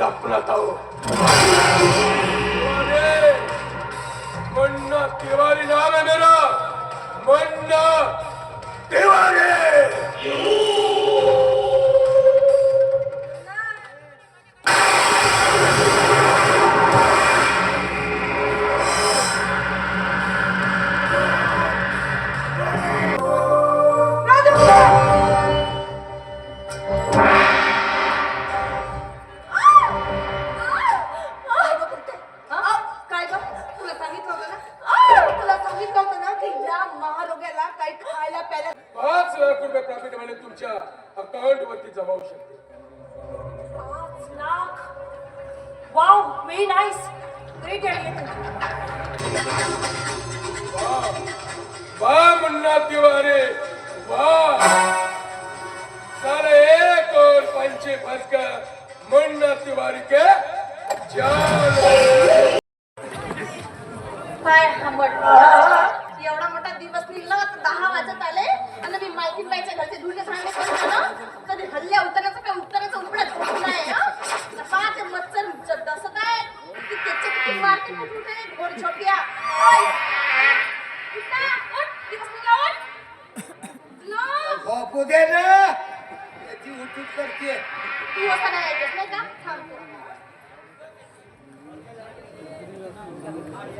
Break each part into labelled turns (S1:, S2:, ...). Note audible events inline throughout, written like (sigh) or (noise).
S1: दफनाता हूँ अरे, मुन्ना तिवारी नाम है मेरा। Munna Tiwari!
S2: Nice great idea
S1: वाह मुन्ना तिवारी वाह. सारे एक और पंचे फंसकर मुन्ना तिवारी के जान
S2: काय आंबट एवढा मोठा दिवस निघला दहा वाजत आले आणि मी मालकीन बाईच्या घरचे धुणे सांगितलं ना कधी हल्ल्या उतरायचं काय उत्तराचं उपडत नाही हं? पहा ते मच्छर जसं काय की त्याचे किती मारते कुठून ते घोड छोट्या ओय! उठा, उठ, दिवस निघला, उठ. नो,
S3: झोपू दे ना त्याची उठूट करते
S2: तू असं नाही ऐकत नाही का थांबतो
S3: का पगार बिगार झाली का काढालीस रे तू
S2: मग
S3: अरे मला का जाण्याचा विचार आहे का तुझा का बायकोस का कोणच तू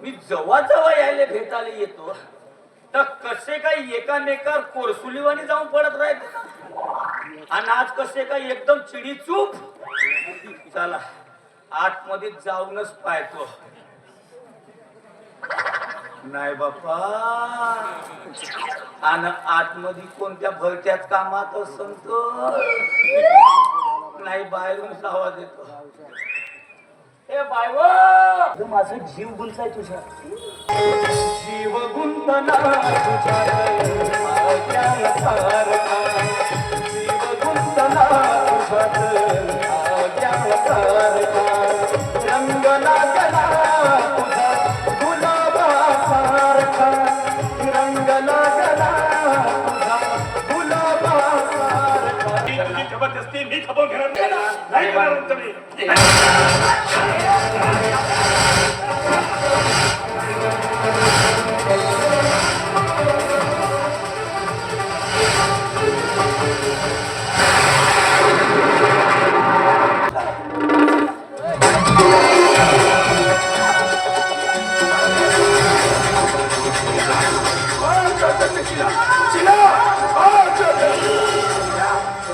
S4: मी जवळ जवळ यायला भेटायला येतो. तर कसे काय एकामेकार कोरसुलीवाणी जाऊन पडत राहते आणि आज कसे काय एकदम चिडी चूप चला आतमध्ये जाऊनच पाहतो. नाही बाप्पा. आणि आतमध्ये कोणत्या भरत्यात कामात असंतो नाही बाहेरून आवाज येतो. हे बायव! माझं जीव गुंताय तुझ्या. जीव गुंतना तुझ्या माझ्या जीव गुंतना तुझ्या
S5: जबरदस्ती मी खपवून घेणार नाही. नाही करणार तुम्ही
S2: मी.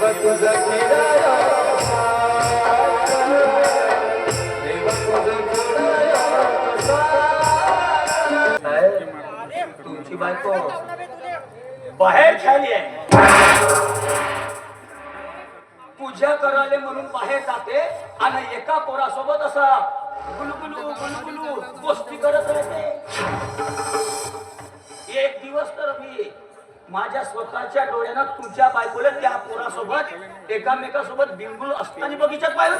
S1: तुझा किराया देवा तुझा
S4: तुमची बायको. बाहेर खेळली आहे. पूजा कराले म्हणून बाहेर जाते आणि एका पोरासोबत असा गुलगुलू गुलगुलू गोष्टी करत राहते. माझ्या स्वतःच्या डोळ्यानं तुझ्या बायकोले त्या पोरासोबत एकामेकासोबत बिंगुल असताना बगीच्यात पाहिलं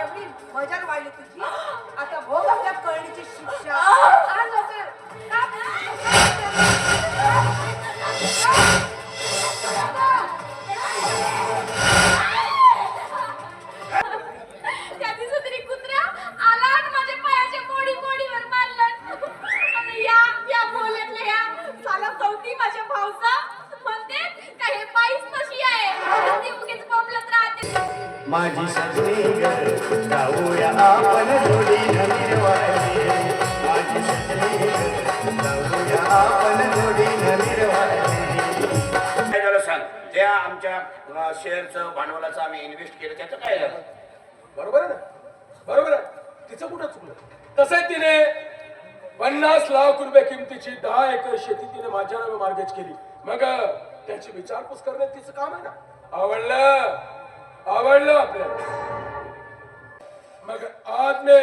S6: एवढी मजा वाढली तुझी. आता
S3: भोग आपल्या कळणीची शिक्षा. आमच्या शेअरचं भांडवलाचं आम्ही इन्व्हेस्ट केलं. त्याचं काय झालं
S1: बरोबर आहे ना? बरोबर आहे. तिचं कुठं चुकलं? तसंच तिने पन्नास लाख रुपये किमतीची दहा एकर शेती तिने माझ्या नावे मार्गेज केली. मग त्याची विचारपूस करणं तिचं काम आहे ना? आवडलं? आवडलं आपल्याला. मग आज मी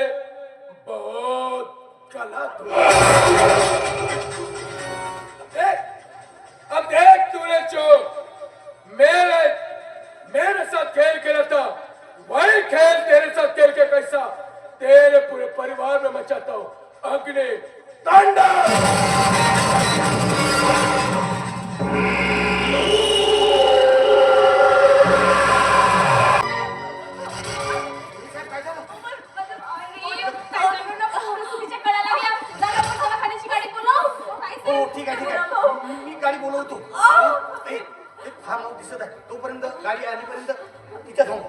S6: तोपर्यंत गाडी आणेपर्यंत तिच्या थांब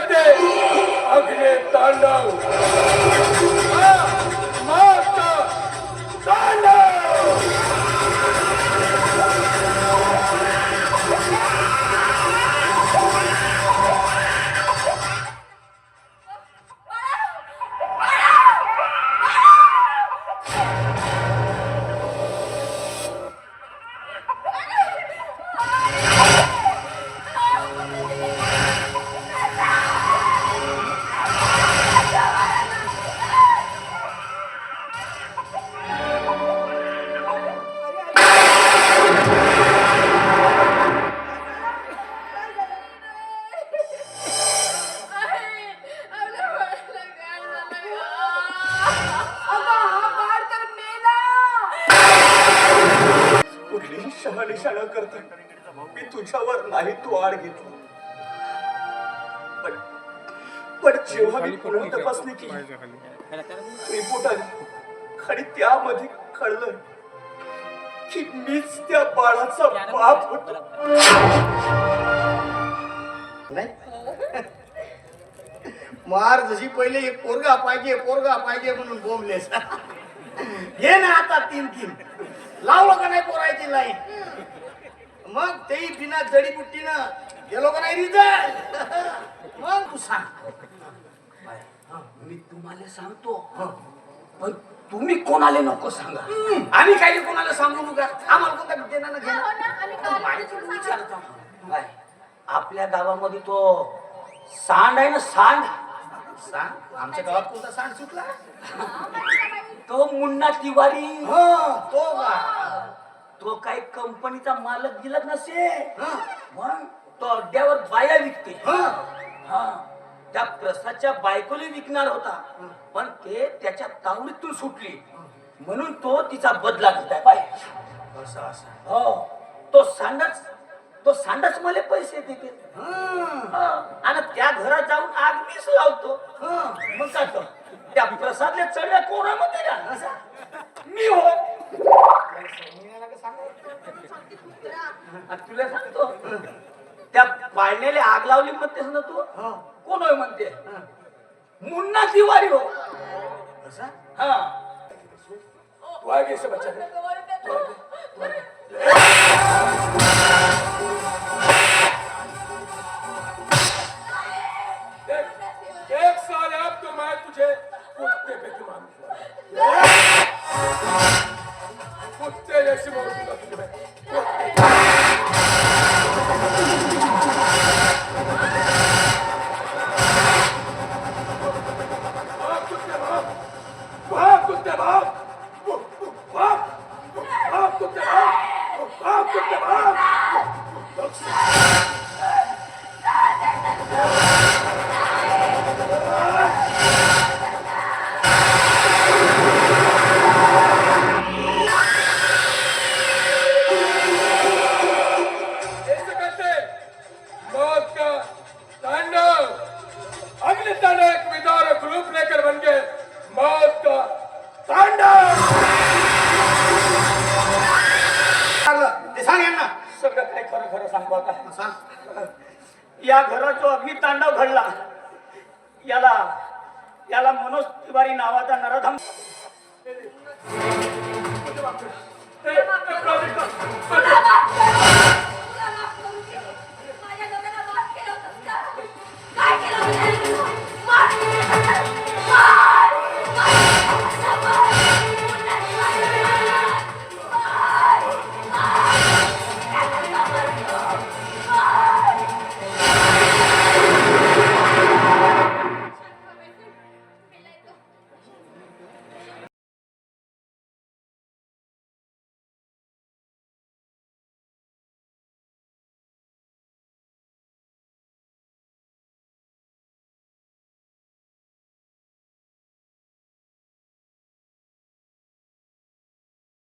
S1: कहते ऐसे अग्नि तांडव.
S6: शहानिशा न करता. मी तुझ्यावर नाही तू आड घेतला. पण पण जेव्हा मी पुन्हा तपासणी केली रिपोर्ट आली. आणि त्यामध्ये कळलं की मीच त्या बाळाचा बाप होतो. नाही? मार जशी पहिले एक पोरगा पाहिजे पोरगा पाहिजे म्हणून बोंबलेस. (laughs) घे ना आता तीन तीन. लावलं का नाही पोरायची लाईन. मग तेही बिना जडीबुट्टीनं गेलो का नाही रिझल्ट? मग तू सांग.
S4: मी तुम्हाला सांगतो. पण तुम्ही कोणाला नको सांगा?
S6: आम्ही काही कोणाला सांगू नका. आम्हाला कोणता देणार
S4: माहिती विचारतो. काय आपल्या गावामध्ये तो सांड आहे ना सांड.
S6: सांग? आमच्या गावात कोणता सांड सुटला?
S4: तो मुन्ना तिवारी.
S6: हा तो
S4: तो काही कंपनीचा मालक दिलत नसे. म्हणून तो अड्ड्यावर बाया विकते.
S6: हा.
S4: हा. त्या प्रसादच्या बायकोला विकणार होता. पण ते त्याच्या तावडीतून सुटली. म्हणून तो तिचा बदला घेत आहे
S6: असं असं.
S4: हो. तो सांडच तो सांडच मला पैसे देते.
S6: हा.
S4: आणि त्या घरात जाऊन आग मीच लावतो. मग काय? त्या प्रसादले चढल्या कोणामध्ये ना मी हो. तुला सांगतो त्या पाळण्याला आग लावली म्हणतेस ना तू?
S6: हा.
S4: कोण होय म्हणते? मुन्ना तिवारी हो. हा.
S1: तू आगे से
S4: করতে বাপ বাপ বাপ করতে বাপ বাপ করতে বাপ